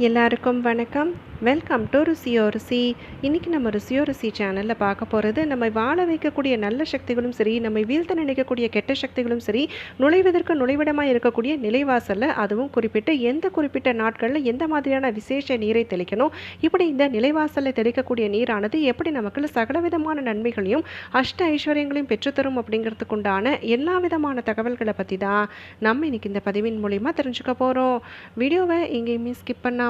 எல்லாருக்கும் வணக்கம். Welcome to ருசியோ ருசி. இன்றைக்கி நம்ம ருசியோ ருசி சேனலில் பார்க்க போகிறது நம்ம வாழ வைக்கக்கூடிய நல்ல சக்திகளும் சரி நம்மை வீழ்த்த நினைக்கக்கூடிய கெட்ட சக்திகளும் சரி நுழைவதற்கு நுழைவிடமாக இருக்கக்கூடிய நிலைவாசலில் அதுவும் குறிப்பிட்டு எந்த குறிப்பிட்ட நாட்களில் எந்த மாதிரியான விசேஷ நீரை தெளிக்கணும் இப்படி இந்த நிலைவாசலில் தெளிக்கக்கூடிய நீரானது எப்படி நமக்கு சகலவிதமான நன்மைகளையும் அஷ்ட ஐஸ்வர்யங்களையும் பெற்றுத்தரும் அப்படிங்கிறதுக்கு உண்டான எல்லா விதமான தகவல்களை பற்றி தான் நம்ம இன்றைக்கி இந்த பதிவின் மூலிமா தெரிஞ்சுக்க போகிறோம் வீடியோவை எங்கேயுமே ஸ்கிப் பண்ணாமல்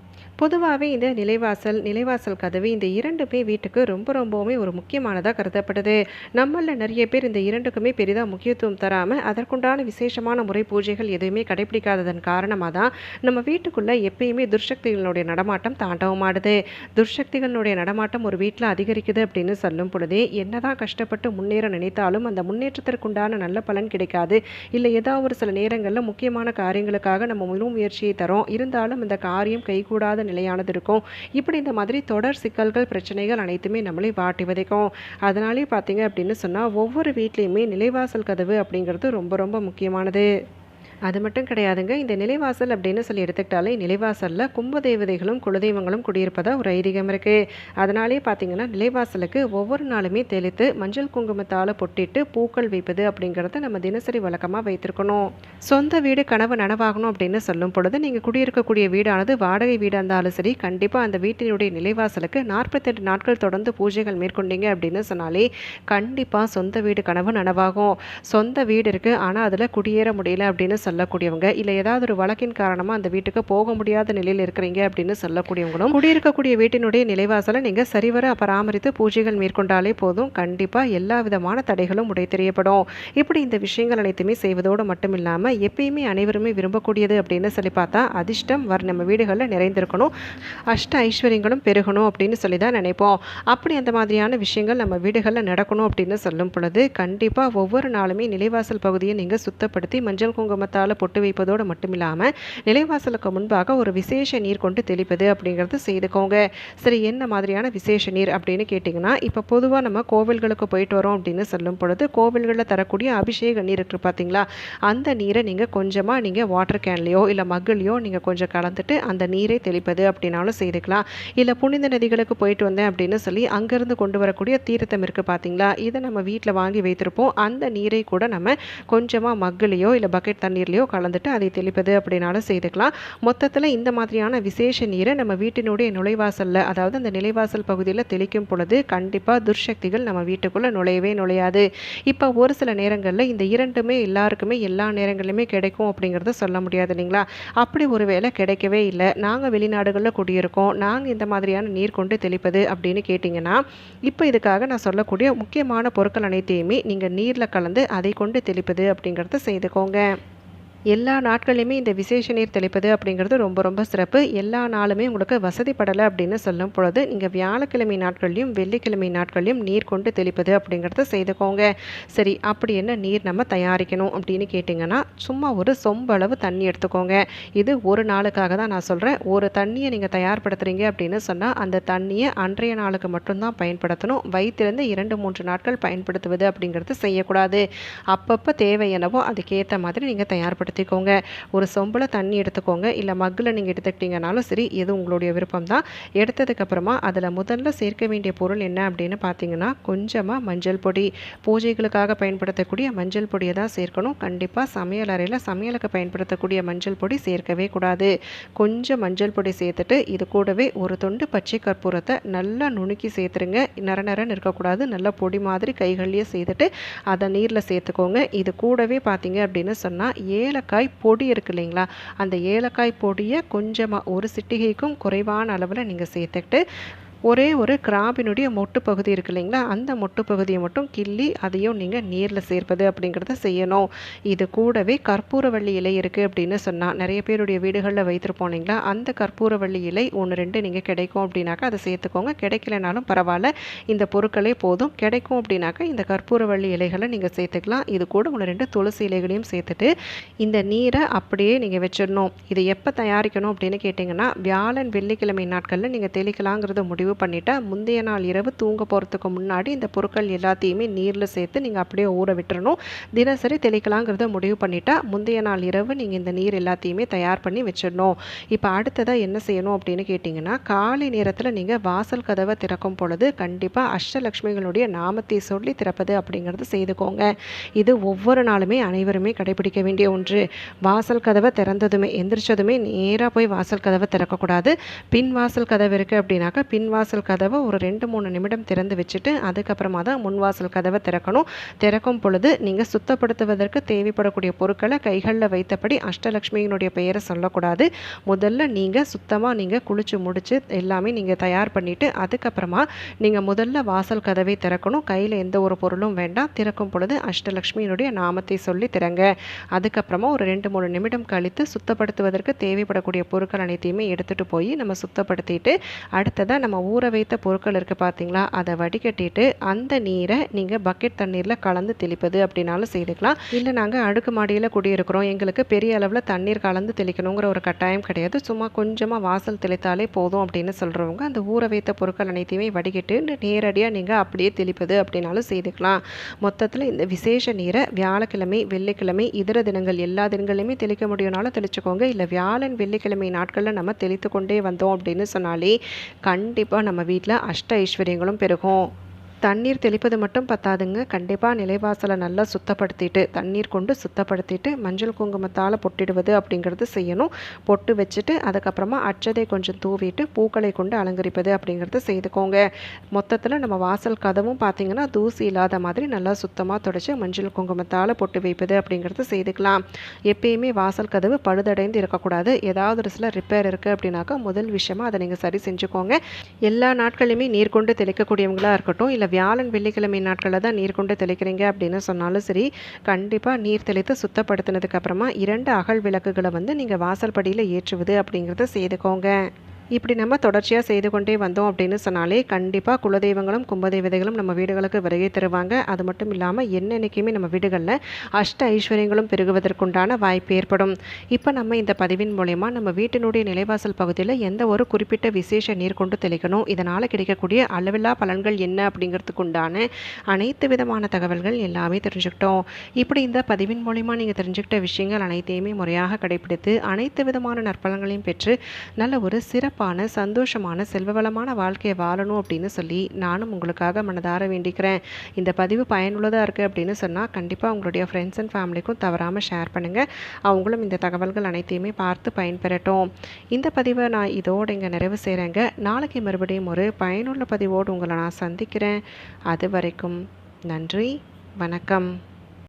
பொதுவாகவே இந்த நிலைவாசல் நிலைவாசல் கதவு இந்த இரண்டுமே வீட்டுக்கு ரொம்ப ரொம்பவுமே ஒரு முக்கியமானதாக கருதப்படுது. நம்மளில் நிறைய பேர் இந்த இரண்டுக்குமே பெரிதாக முக்கியத்துவம் தராமல் அதற்குண்டான விசேஷமான முறை பூஜைகள் எதுவுமே கடைபிடிக்காததன் காரணமாக தான் நம்ம வீட்டுக்குள்ளே எப்பயுமே துர்சக்திகளுடைய நடமாட்டம் தாண்டவமாடுது. துர்சக்திகளுடைய நடமாட்டம் ஒரு வீட்டில் அதிகரிக்குது அப்படின்னு சொல்லும் பொழுதே என்னதான் கஷ்டப்பட்டு முன்னேற நினைத்தாலும் அந்த முன்னேற்றத்திற்குண்டான நல்ல பலன் கிடைக்காது. இல்லை ஏதாவது ஒரு சில நேரங்களில் முக்கியமான காரியங்களுக்காக நம்ம முழு முயற்சியை தரோம். இருந்தாலும் இந்த காரியம் கைகூடாத நிலையானது இருக்கும். இப்படி இந்த மாதிரி தொடர் சிக்கல்கள் பிரச்சனைகள் அனைத்துமே நம்மளை வாட்டி வதைக்கும். அதனாலே பார்த்தீங்க அப்படின்னு சொன்னால் ஒவ்வொரு வீட்லேயுமே நிலைவாசல் கதவு அப்படிங்கிறது ரொம்ப ரொம்ப முக்கியமானது. அது மட்டும் கிடையாதுங்க. இந்த நிலைவாசல் அப்படின்னு சொல்லி எடுத்துக்கிட்டாலே நிலைவாசலில் கும்ப தேவதைகளும் குலதெய்வங்களும் குடியிருப்பதாக ஒரு ஐதீகம் இருக்குது அதனாலே பார்த்தீங்கன்னா நிலைவாசலுக்கு ஒவ்வொரு நாளுமே தெளித்து மஞ்சள் குங்குமத்தால் பொட்டிட்டு பூக்கள் வைப்பது அப்படிங்கிறத நம்ம தினசரி வழக்கமாக வைத்திருக்கணும். சொந்த வீடு கனவு நனவாகணும் அப்படின்னு சொல்லும் பொழுது நீங்கள் குடியிருக்கக்கூடிய வீடானது வாடகை வீடாக இருந்தாலும் சரி கண்டிப்பாக அந்த வீட்டினுடைய நிலைவாசலுக்கு நாற்பத்தெட்டு நாட்கள் தொடர்ந்து பூஜைகள் மேற்கொண்டீங்க அப்படின்னு சொன்னாலே கண்டிப்பாக சொந்த வீடு கனவு நனவாகும். சொந்த வீடு இருக்குது ஆனால் அதில் குடியேற முடியல அப்படின்னு சொல்லக்கூடியவங்க இல்லை ஏதாவது ஒரு வழக்கின் காரணமாக அந்த வீட்டுக்கு போக முடியாத நிலையில் இருக்கிறீங்க அப்படின்னு சொல்லக்கூடியவங்களும் குடியிருக்கக்கூடிய வீட்டினுடைய நிலைவாசலை நீங்கள் சரிவர பராமரித்து பூஜைகள் மேற்கொண்டாலே போதும். கண்டிப்பாக எல்லா விதமான தடைகளும் உடை தெரியப்படும். இப்படி இந்த விஷயங்கள் அனைத்துமே செய்வதோடு மட்டும் இல்லாமல் எப்பயுமே அனைவருமே விரும்பக்கூடியது அப்படின்னு சொல்லி பார்த்தா அதிர்ஷ்டம் வர நம்ம வீடுகளில் நிறைந்திருக்கணும். அஷ்ட ஐஸ்வர்யங்களும் பெருகணும் அப்படின்னு சொல்லி தான் நினைப்போம். அப்படி அந்த மாதிரியான விஷயங்கள் நம்ம வீடுகளில் நடக்கணும் அப்படின்னு சொல்லும் பொழுது கண்டிப்பாக ஒவ்வொரு நாளுமே நிலைவாசல் பகுதியை நீங்கள் சுத்தப்படுத்தி மஞ்சள் குங்குமத்தால் பொட்டு வைப்பதோடு மட்டுமில்லாமல் நிலைவாசலுக்கு முன்பாக ஒரு விசேஷ நீர் கொண்டு தெளிப்பது அப்படிங்கிறது செய்துக்கோங்க. சரி என்ன மாதிரியான விசேஷ நீர் அப்படின்னு கேட்டிங்கன்னா இப்போ பொதுவாக நம்ம கோவில்களுக்கு போயிட்டு வரோம் அப்படின்னு சொல்லும் பொழுது கோவில்களில் தரக்கூடிய அபிஷேக நீர் இருக்குது பார்த்தீங்களா அந்த நீரை நீங்கள் கொஞ்சமாக நீங்கள் வாட்டர் கேன்லேயோ இல்லை மக்குலையோ நீங்கள் கொஞ்சம் கலந்துட்டு அந்த நீரை தெளிப்பது அப்படின்னாலும் செய்துக்கலாம். இல்லை புனித நதிகளுக்கு போயிட்டு வந்தேன் அப்படின்னு சொல்லி அங்கேருந்து கொண்டு வரக்கூடிய தீர்த்தம் இருக்குது பார்த்தீங்களா இதை நம்ம வீட்டில் வாங்கி வைத்திருப்போம். அந்த நீரை கூட நம்ம கொஞ்சமாக மக்குலையோ இல்லை பக்கெட் தண்ணீர் நீர்லேயோ கலந்துட்டு அதை தெளிப்பது அப்படின்னாலும் செய்துக்கலாம். மொத்தத்தில் இந்த மாதிரியான விசேஷ நீரை நம்ம வீட்டினுடைய நுழைவாசலில் அதாவது அந்த நிலைவாசல் பகுதியில் தெளிக்கும் பொழுது கண்டிப்பாக துர்சக்திகள் நம்ம வீட்டுக்குள்ளே நுழையவே நுழையாது. இப்போ ஒரு சில நேரங்களில் இந்த இரண்டுமே எல்லாருக்குமே எல்லா நேரங்களிலுமே கிடைக்கும் அப்படிங்கிறத சொல்ல முடியாது இல்லைங்களா? அப்படி ஒரு வேளை கிடைக்கவே இல்லை. நாங்கள் வெளிநாடுகளில் குடியிருக்கோம். நாங்கள் இந்த மாதிரியான நீர் கொண்டு தெளிப்பது அப்படின்னு கேட்டிங்கன்னா இப்போ இதுக்காக நான் சொல்லக்கூடிய முக்கியமான பொருட்கள் அனைத்தையுமே நீங்கள் நீரில் கலந்து அதை கொண்டு தெளிப்பது அப்படிங்கிறத செய்துக்கோங்க. எல்லா நாட்களையுமே இந்த விசேஷ நீர் தெளிப்பது அப்படிங்கிறது ரொம்ப ரொம்ப சிறப்பு. எல்லா நாளுமே உங்களுக்கு வசதிப்படலை அப்படின்னு சொல்லும் பொழுது நீங்கள் வியாழக்கிழமை நாட்கள்லையும் வெள்ளிக்கிழமை நாட்கள்லையும் நீர் கொண்டு தெளிப்பது அப்படிங்கிறத செய்துக்கோங்க. சரி அப்படி என்ன நீர் நம்ம தயாரிக்கணும் அப்படின்னு கேட்டிங்கன்னா சும்மா ஒரு சொம்பளவு தண்ணி எடுத்துக்கோங்க. இது ஒரு நாளுக்காக தான் நான் சொல்கிறேன் ஒரு தண்ணியை நீங்கள் தயார்படுத்துகிறீங்க அப்படின்னு சொன்னால் அந்த தண்ணியை அன்றைய நாளுக்கு மட்டும்தான் பயன்படுத்தணும். வயிற்றிலிருந்து இரண்டு மூன்று நாட்கள் பயன்படுத்துவது அப்படிங்கிறது செய்யக்கூடாது. அப்பப்போ தேவை எனவோ அதுக்கேற்ற மாதிரி நீங்கள் தயார்படுத்த பயன்படுத்திக்கோங்க ஒரு சொம்பில் தண்ணி எடுத்துக்கோங்க. இல்லை மக்கில் நீங்கள் எடுத்துக்கிட்டிங்கனாலும் சரி எது உங்களுடைய விருப்பம் தான் எடுத்ததுக்கப்புறமா அதில் முதல்ல சேர்க்க வேண்டிய பொருள் என்ன அப்படின்னு பார்த்தீங்கன்னா கொஞ்சமாக மஞ்சள் பொடி. பூஜைகளுக்காக பயன்படுத்தக்கூடிய மஞ்சள் பொடியை தான் சேர்க்கணும். கண்டிப்பாக சமையல் அறையில் சமையலுக்கு பயன்படுத்தக்கூடிய மஞ்சள் பொடி சேர்க்கவே கூடாது. கொஞ்சம் மஞ்சள் பொடி சேர்த்துட்டு இது கூடவே ஒரு தொண்டு பச்சை கற்பூரத்தை நல்லா நுணுக்கி சேர்த்துருங்க. நர நரன்னு இருக்கக்கூடாது நல்லா பொடி மாதிரி கைகள்லேயே செய்துட்டு அதை நீரில் சேர்த்துக்கோங்க. இது கூடவே பார்த்தீங்க அப்படின்னு சொன்னால் ஏல ஏலக்காய் பொடி இருக்கு இல்லைங்களா? அந்த ஏலக்காய் பொடியை கொஞ்சமாக ஒரு சிட்டிகைக்கும் குறைவான அளவில் நீங்கள் சேர்த்துக்கிட்டு ஒரே ஒரு கிராபினுடைய மொட்டு பகுதி இருக்கு இல்லைங்களா? அந்த மொட்டு பகுதியை மட்டும் கிள்ளி அதையும் நீங்கள் நீரில் சேர்ப்பது அப்படிங்கிறத செய்யணும். இது கூடவே கற்பூரவள்ளி இலை இருக்குது அப்படின்னு சொன்னால் நிறைய பேருடைய வீடுகளில் வைத்திருப்போம் இல்லைங்களா? அந்த கற்பூரவள்ளி இலை ஒன்று ரெண்டு நீங்கள் கிடைக்கும் அப்படின்னாக்கா அதை சேர்த்துக்கோங்க. கிடைக்கலனாலும் பரவாயில்ல. இந்த பொருட்களே போதும். கிடைக்கும் அப்படின்னாக்கா இந்த கற்பூரவள்ளி இலைகளை நீங்கள் சேர்த்துக்கலாம். இது கூட ஒன்று ரெண்டு துளசி இலைகளையும் சேர்த்துட்டு இந்த நீரை அப்படியே நீங்கள் வச்சிடணும். இதை எப்போ தயாரிக்கணும் அப்படின்னு கேட்டிங்கன்னா வியாழன் வெள்ளிக்கிழமை நாட்களில் நீங்கள் தெளிக்கலாங்கிறது முடிவு முடிவு பண்ணிட்டா முந்தைய நாள் இரவு தூங்க போகிறதுக்கு முன்னாடி இந்த பொருட்கள் எல்லாத்தையுமே நீரில் சேர்த்து நீங்கள் அப்படியே ஊற விட்டுறணும். தினசரி தெளிக்கலாங்கிறத முடிவு பண்ணிட்டா முந்தைய நாள் இரவு நீங்கள் இந்த நீர் எல்லாத்தையுமே தயார் பண்ணி வச்சிடணும். இப்போ அடுத்ததாக என்ன செய்யணும் அப்படின்னு கேட்டிங்கன்னா காலை நேரத்தில் நீங்கள் வாசல் கதவை திறக்கும் பொழுது கண்டிப்பாக அஷ்டலக்ஷ்மிகளுடைய நாமத்தை சொல்லி திறப்பது அப்படிங்கிறது செய்துக்கோங்க. இது ஒவ்வொரு நாளுமே அனைவருமே கடைபிடிக்க வேண்டிய ஒன்று. வாசல் கதவை திறந்ததுமே எந்திரிச்சதுமே நேராக போய் வாசல் கதவை திறக்கக்கூடாது. பின் வாசல் கதவு இருக்குது அப்படின்னாக்கா பின் வாசல் கதவை ஒரு ரெண்டு மூணு நிமிடம் திறந்து வச்சுட்டு அதுக்கப்புறமா தான் முன் வாசல் கதவை திறக்கணும். திறக்கும் பொழுது நீங்கள் சுத்தப்படுத்துவதற்கு தேவைப்படக்கூடிய பொருட்களை கைகளில் வைத்தபடி அஷ்டலக்ஷ்மியினுடைய பெயரை சொல்லக்கூடாது. முதல்ல நீங்கள் சுத்தமாக நீங்கள் குளிச்சு முடிச்சு எல்லாமே நீங்கள் தயார் பண்ணிவிட்டு அதுக்கப்புறமா நீங்கள் முதல்ல வாசல் கதவை திறக்கணும். கையில் எந்த ஒரு பொருளும் வேண்டாம். திறக்கும் பொழுது அஷ்டலக்ஷ்மியினுடைய நாமத்தை சொல்லி திறங்க. அதுக்கப்புறமா ஒரு ரெண்டு மூணு நிமிடம் கழித்து சுத்தப்படுத்துவதற்கு தேவைப்படக்கூடிய பொருட்கள் அனைத்தையுமே எடுத்துகிட்டு போய் நம்ம சுத்தப்படுத்திட்டு அடுத்ததாக நம்ம ஊற வைத்த பொருட்கள் இருக்குது பார்த்தீங்களா அதை வடிகட்டிட்டு அந்த நீரை நீங்கள் பக்கெட் தண்ணீரில் கலந்து தெளிப்பது அப்படின்னாலும் செய்துக்கலாம். இல்லை நாங்கள் அடுக்கு மாடியில் குடியிருக்கிறோம். எங்களுக்கு பெரிய அளவில் தண்ணீர் கலந்து தெளிக்கணுங்கிற ஒரு கட்டாயம் கிடையாது. சும்மா கொஞ்சமாக வாசல் தெளித்தாலே போதும் அப்படின்னு சொல்கிறவங்க அந்த ஊற வைத்த பொருட்கள் அனைத்தையுமே வடிகட்டு நேரடியாக நீங்கள் அப்படியே தெளிப்பது அப்படின்னாலும் செய்துக்கலாம். மொத்தத்தில் இந்த விசேஷ நீரை வியாழக்கிழமை வெள்ளிக்கிழமை இதர தினங்கள் எல்லா தினங்களையுமே தெளிக்க முடியும்னாலும் தெளிச்சுக்கோங்க. இல்லை வியாழன் வெள்ளிக்கிழமை நாட்களில் நம்ம தெளித்து கொண்டே வந்தோம் அப்படின்னு சொன்னாலே கண்டிப்பாக நம்ம வீட்டில் அஷ்ட ஐஸ்வர்யங்களும் பெருகும். தண்ணீர் தெளிப்பது மட்டும் பத்தாதுங்க. கண்டிப்பாக நிலைவாசலை நல்லா சுத்தப்படுத்திட்டு தண்ணீர் கொண்டு சுத்தப்படுத்திட்டு மஞ்சள் குங்குமத்தால் பொட்டிடுவது அப்படிங்கிறது செய்யணும். பொட்டு வச்சுட்டு அதுக்கப்புறமா அச்சதை கொஞ்சம் தூவிட்டு பூக்களை கொண்டு அலங்கரிப்பது அப்படிங்கிறது செய்துக்கோங்க. மொத்தத்தில் நம்ம வாசல் கதவும் பார்த்திங்கன்னா தூசி இல்லாத மாதிரி நல்லா சுத்தமாக தொடச்சி மஞ்சள் குங்குமத்தால் பொட்டு வைப்பது அப்படிங்கிறது செய்துக்கலாம். எப்பயுமே வாசல் கதவு பழுதடைந்து இருக்கக்கூடாது. ஏதாவது ஒரு சில ரிப்பேர் இருக்குது அப்படின்னாக்கா முதல் விஷயமாக அதை நீங்கள் சரி செஞ்சுக்கோங்க. எல்லா நாட்களையுமே நீர் கொண்டு தெளிக்கக்கூடியவங்களாக இருக்கட்டும் இல்லை வியாழன் வெள்ளிக்கிழமை நாட்களில் தான் நீர் கொண்டு தெளிக்கிறீங்க அப்படின்னு சொன்னாலும் சரி கண்டிப்பாக நீர் தெளித்து சுத்தப்படுத்தினதுக்கு அப்புறமா இரண்டு அகல் விளக்குகளை வந்து நீங்கள் வாசல் படியில் ஏற்றுவது அப்படிங்கிறத செய்துக்கோங்க. இப்படி நம்ம தொடர்ச்சியாக செய்து கொண்டே வந்தோம் அப்படின்னு சொன்னாலே கண்டிப்பாக குலதெய்வங்களும் கும்பதெய்வதைகளும் நம்ம வீடுகளுக்கு வருகை தருவாங்க. அது மட்டும் இல்லாமல் என்னென்னைக்குமே நம்ம வீடுகளில் அஷ்ட ஐஸ்வர்யங்களும் பெருகுவதற்குண்டான வாய்ப்பு ஏற்படும். இப்போ நம்ம இந்த பதிவின் மூலயமா நம்ம வீட்டினுடைய நிலைவாசல் பகுதியில் எந்த ஒரு குறிப்பிட்ட விசேஷ நீர் கொண்டு தெளிக்கணும் இதனால் கிடைக்கக்கூடிய அளவில்லா பலன்கள் என்ன அப்படிங்கிறதுக்குண்டான அனைத்து விதமான தகவல்கள் எல்லாமே தெரிஞ்சுக்கிட்டோம். இப்படி இந்த பதிவின் மூலயமா நீங்கள் தெரிஞ்சுக்கிட்ட விஷயங்கள் அனைத்தையுமே முறையாக கடைபிடித்து அனைத்து விதமான நற்பலன்களையும் பெற்று நல்ல ஒரு சிறப்பு சிறப்பான சந்தோஷமான செல்வவளமான வாழ்க்கையை வாழணும் அப்படின்னு சொல்லி நானும் உங்களுக்காக மனதார வேண்டிக்கிறேன். இந்த பதிவு பயனுள்ளதாக இருக்குது அப்படின்னு சொன்னால் கண்டிப்பாக உங்களுடைய ஃப்ரெண்ட்ஸ் அண்ட் ஃபேமிலிக்கும் தவறாமல் ஷேர் பண்ணுங்கள் அவங்களும் இந்த தகவல்கள் அனைத்தையுமே பார்த்து பயன்பெறட்டும். இந்த பதிவை நான் இதோடு இங்கே நிறைவு செய்கிறேங்க நாளைக்கு மறுபடியும் ஒரு பயனுள்ள பதிவோடு உங்களை நான் சந்திக்கிறேன். அது வரைக்கும் நன்றி வணக்கம்.